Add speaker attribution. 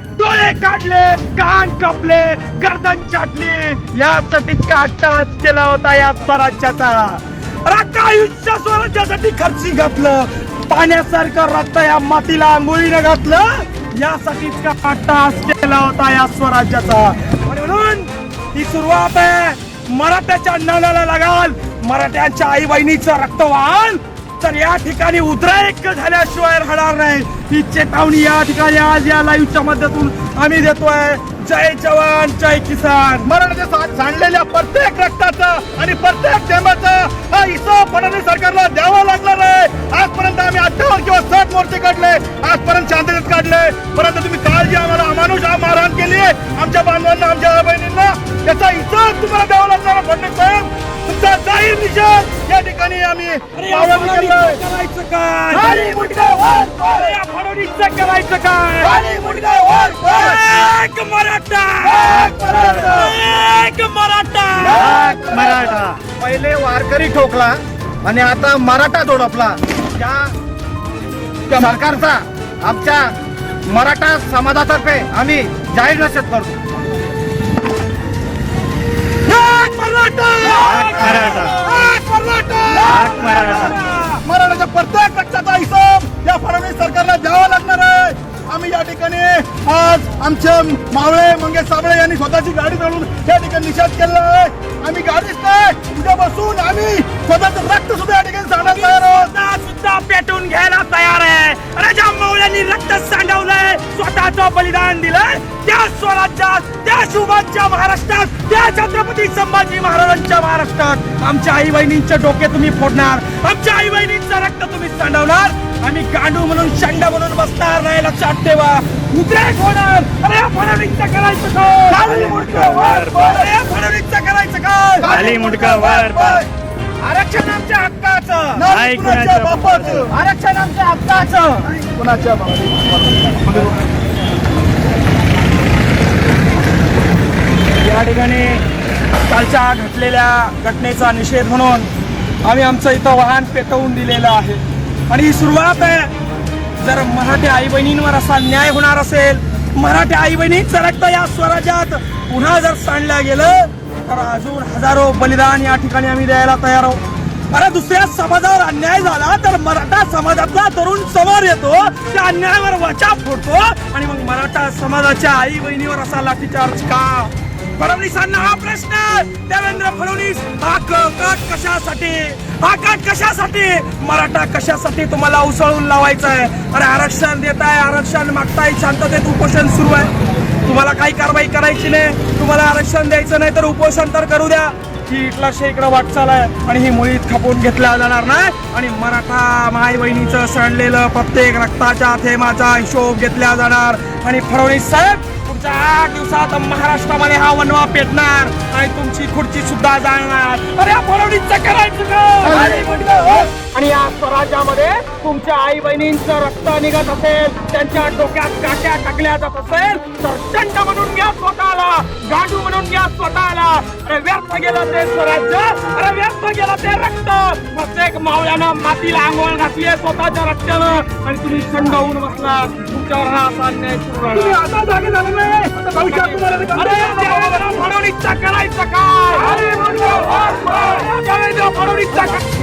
Speaker 1: काढले कान कपले गर्दन छाटली यासाठीच काटा केला होता या स्वराज्याचा. रक्त आयुष्य स्वराज्यासाठी खर्ची घातलं. पाण्यासारखं रक्त या मातीला आंघोळीनं घातलं. यासाठीच का अट्टाहास केला होता या स्वराज्याचा. म्हणून ही सुरुवात आहे. मराठ्याच्या नाण्याला लगाल. मराठ्यांच्या आई बहिणीचं रक्त वाहन तर या ठिकाणी उद्रेक झाल्याशिवाय राहणार नाही. ही चेतावणी या ठिकाणी आज या लाईव्हच्या माध्यमातून आम्ही देतोय. जय जवान जय किसान.
Speaker 2: मराठाच्या सांडलेल्या प्रत्येक रक्ताचं आणि प्रत्येक थेंबाचं हा हिशोब फडणवीस सरकारला द्यावा लागणार आहे. आजपर्यंत आम्ही अठ्ठावन्न किंवा साठ मोर्चे काढले. आजपर्यंत शांततेत काढले. परंतु तुम्ही काळजी आम्हाला अमानुष मारहाण केली आमच्या बांधवांना आमच्या बहिणींना त्याचा हिशोब तुम्हाला द्यावा लागणार फडणवीस साहेब. तुमचा जाहीर निषेध. या ठिकाणी आम्ही
Speaker 1: अरे या
Speaker 2: मावळ्यांनी केलाय.
Speaker 1: फडणवीसचं करायचं काय
Speaker 2: खाली मुंडका वर, वर.
Speaker 1: अरे या फडणवीसचं करायचं काय
Speaker 2: खाली मुंडका वर, वर.
Speaker 1: एक मराठा
Speaker 2: एक मराठा.
Speaker 1: एक मराठा
Speaker 2: मराठा पहिले वारकरी ठोकला आणि आता मराठा जोडपला त्या त्या सरकारचा आमच्या मराठा समाजातर्फे आम्ही जाहीर निषेध करतो आम्ही या ठिकाणी. आज आमचे मावळे मंगेश साबळे यांनी स्वतःची गाडी चालवून या ठिकाणी निषेध केला आहे. आम्ही गाडीच नाही उद्यापासून आम्ही स्वतःचं रक्त सुद्धा या ठिकाणी सांगण्यात तयार आहोत.
Speaker 1: सुद्धा पेटून घ्यायला तयार आहे. अरे ज्या मावळ्यांनी रक्त सांडवलंय स्वतःचं बलिदान दिलंय. त्या स्वराज्यात त्या शिवबाच्या महाराष्ट्रात त्या छत्रपती संभाजी महाराजांच्या महाराष्ट्रात आमच्या आई बहिणींचे डोके तुम्ही फोडणार. आमच्या आई गांडू म्हणून शंड म्हणून बसणार नाही लक्षात ठेवा उद्रेक होणार अरे या फडणवीसचं करायचं काय
Speaker 2: खाली मुंडकं वर, वर.
Speaker 1: अरे या फडणवीसचं करायचं काय
Speaker 2: खाली मुंडकं वर, वर.
Speaker 1: आरक्षण आमच्या हक्काचं
Speaker 2: नाही कुणाच्या बापाचं.
Speaker 1: आरक्षण आमच्या हक्काचं
Speaker 2: कुणाच्या बापाचं.
Speaker 1: या ठिकाणी कालच्या घडलेल्या घटनेचा निषेध म्हणून आम्ही आमचं इथं वाहन पेटवून दिलेलं आहे आणि ही सुरुवात आहे. जर मराठी आई बहिणींवर असा न्याय होणार असेल मराठी आई बहिणी रक्त या स्वराज्यात. पुन्हा जर सांडलं गेलं तर अजून हजारो बलिदान या ठिकाणी आम्ही द्यायला तयार आहोत. अरे दुसऱ्या समाजावर अन्याय झाला तर मराठा समाजातला तरुण समोर येतो त्या अन्यायावर वचा फोडतो आणि मग मराठा समाजाच्या आई बहिणीवर असा लाठीचार्ज का? फडणवीसांना हा प्रश्न! देवेंद्र फडणवीस हा कट कशासाठी? हा कट कशासाठी? मराठा कशासाठी तुम्हाला उसळून लावायचं आहे अरे आरक्षण देताय आरक्षण मागताय शांततेत उपोषण सुरू आहे. तुम्हाला काही कारवाई करायची नाही तुम्हाला आरक्षण द्यायचं नाही तर उपोषण तर करू द्या. ही इथला इकडं वाटचाल आहे आणि ही मुळीत खपून घेतल्या जाणार नाही. आणि मराठा माय बहिणीचं सडलेलं प्रत्येक रक्ताच्या थेमाचा हिशोब घेतला जाणार. आणि फडणवीस साहेब पुढच्या आठ दिवसात महाराष्ट्रामध्ये हा वनवा पेटणार आणि तुमची खुर्ची सुद्धा जाणार अरे फडणवीसचं करायचं. आणि या स्वराज्यामध्ये तुमच्या आई बहिणींचं रक्त निघत असेल त्यांच्या डोक्यात काट्या टाकल्या जात असेल तर चंड म्हणून घ्या स्वतःला गांडू म्हणून घ्या स्वतःला. अरे व्यर्थ गेलं ते स्वराज्य अरे व्यर्थ गेलं ते रक्त. प्रत्येक मावळ्यानं मातीला आंघोळ घातली आहे स्वतःच्या रक्तानं. आणि तुम्ही थंड होऊन बसला तुमच्यावर हा असा अन्याय सुरू.
Speaker 2: आता जागे झाले नाही.
Speaker 1: फडणवीसचं करायचं काय? फडणवीसचं